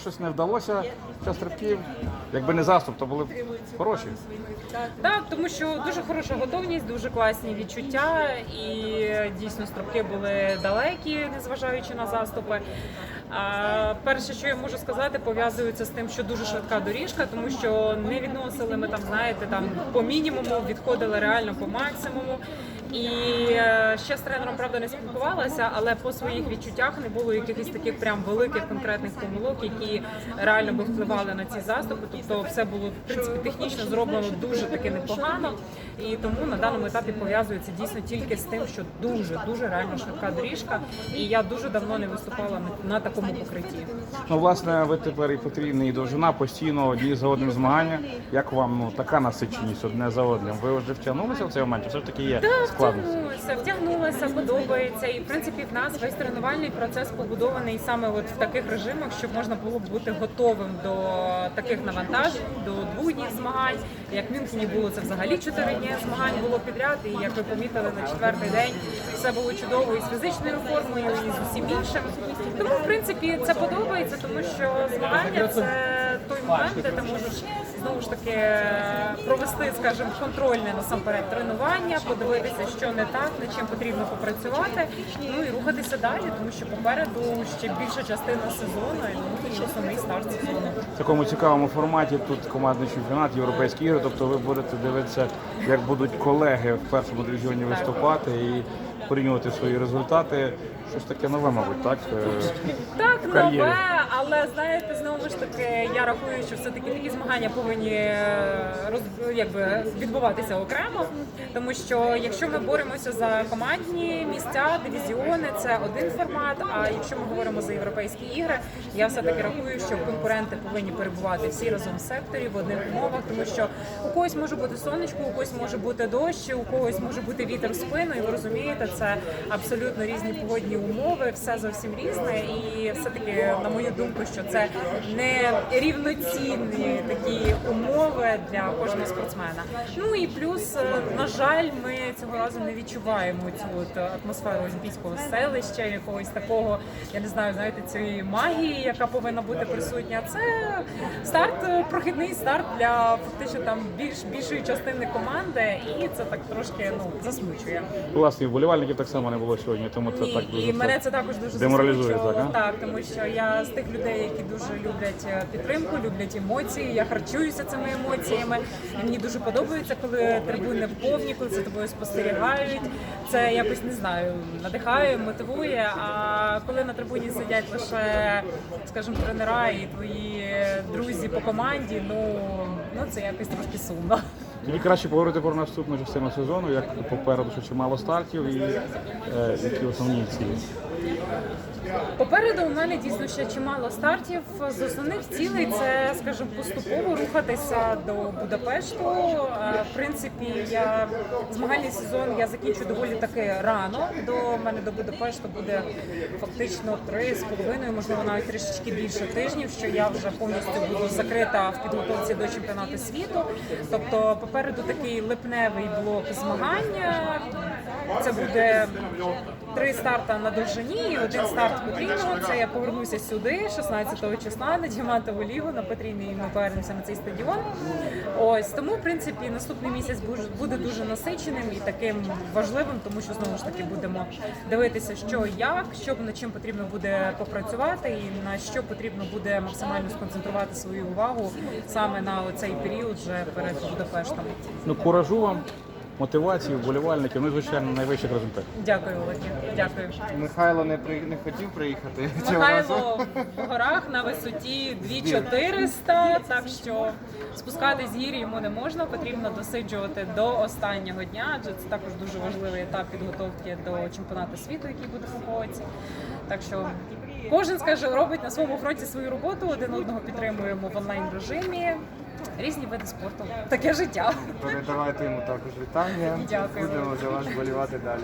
щось не вдалося. Час стрибків. Якби не заступ, то були б хороші. Так, тому що дуже хороша готовність, дуже класні відчуття, і дійсно стрибки були далекі, незважаючи на заступи. Перше, що я можу сказати, пов'язується з тим, що дуже швидка доріжка, тому що не відносили ми там, знаєте, там по мінімуму, відходили реально по максимуму. І е, ще з тренером правда не спілкувалася, але по своїх відчуттях не було якихось таких прям великих конкретних помилок, які реально би впливали на ці заступи. Тобто, все було в принципі технічно зроблено дуже таки непогано. І тому на даному етапі пов'язується дійсно тільки з тим, що дуже дуже реально швидка доріжка. І я дуже давно не виступала на, на такому покритті. Ну, власне, ви тепер і потрібна і довжина постійно одні за одним змагання. Як вам ну така насиченість одне за одним? Ви вже втягнулися в цей момент? Все ж таки є складності? Втягнулася, втягнулася, подобається. І в принципі в нас весь тренувальний процес побудований саме от в таких режимах, щоб можна було бути готовим до таких навантажень, до двох днів змагань. Як в Мюнхені було це взагалі чотири дні змагань було підряд. І як ви помітили на четвертий день, все було чудово і з фізичною формою, і з усім іншим. Тому в принципі це подобається, тому що змагання це той момент, де ти можеш знову ж таки провести, скажімо, контрольне насамперед тренування, подивитися, що не так, над чим потрібно попрацювати, ну і рухатися далі, тому що попереду ще більша частина сезону, і ну, основний старт сезону. В такому цікавому форматі тут командний чемпіонат, європейські ігри. Тобто ви будете дивитися, як будуть колеги в першому дивізіоні виступати і порівнювати свої результати. Щось таке нове, мабуть, так? Е, Так, нове, але знаєте, знову ж таки, я рахую, що все-таки такі змагання повинні е, роз, якби, відбуватися окремо. Тому що якщо ми боремося за командні місця, дивізіони, це один формат. А якщо ми говоримо за європейські ігри, я все-таки рахую, що конкуренти повинні перебувати всі разом в секторі в одних умовах, тому що у когось може бути сонечко, у когось може бути дощ, у когось може бути вітер в спину, і ви розумієте, це абсолютно різні погодні умови, все зовсім різне. І все-таки, на мою думку, що це не рівноцінні такі умови для кожного спортсмена. Ну і плюс, е, на жаль, ми цього разу не відчуваємо цю от атмосферу олімпійського селища, якогось такого, я не знаю, знаєте, цієї магії, яка повинна бути присутня. Це старт, е, прохідний старт для фактично там більш більшої частини команди, і це так трошки ну засмучує. Власне, вболівальників так само не було сьогодні, тому це так дуже і мене це також дуже деморалізує, так, а? Так, тому що я з тих людей, які дуже люблять е, підтримку, люблять емоції. Я харчуюся цими емоціями. І мені дуже подобається, коли трибуни повні, коли за тобою спостерігають. Це якось не знаю, надихає, мотивує. А коли на трибуні сидять лише, скажімо, тренера і твої друзі по команді, ну ну це якось трошки сумно. Тоді краще поговорити про наступну частину сезону, як попереду ще чимало стартів і е, які основні цілі. Попереду у мене дійсно ще чимало стартів. З основних цілей це, скажімо, поступово рухатися до Будапешту. Е, В принципі, я змагальний сезон я закінчу доволі таки рано. До мене до Будапешту буде фактично три з половиною, можливо, навіть трішечки більше тижнів. Що я вже повністю буду закрита в підготовці до чемпіонату світу. Тобто, попереду такий липневий блок змагання. Це буде три старта на довжині і один старт потрійного. Це я повернуся сюди 16 числа на діамантову лігу на потрійний. Ми повернемося на цей стадіон. Ось тому, в принципі, наступний місяць буде дуже насиченим і таким важливим, тому що знову ж таки будемо дивитися, що як, що над чим потрібно буде попрацювати, і на що потрібно буде максимально сконцентрувати свою увагу саме на цей період вже перед Будапештом. Ну, куражу вам, мотивації, вболівальників, ну і звичайно найвищих результатів. Дякую, Володі. Дякую. Михайло не при не хотів приїхати цього разу. Михайло в горах на висоті 2400, так що спускати з гір йому не можна, потрібно досиджувати до останнього дня, адже це також дуже важливий етап підготовки до чемпіонату світу, який буде в Фукуоці. Так що кожен скаже, робить на своєму фронті свою роботу, один одного підтримуємо в онлайн режимі. Різні види спорту. Таке життя. Передавайте йому також вітання. Дякую. Будемо за вас болівати далі.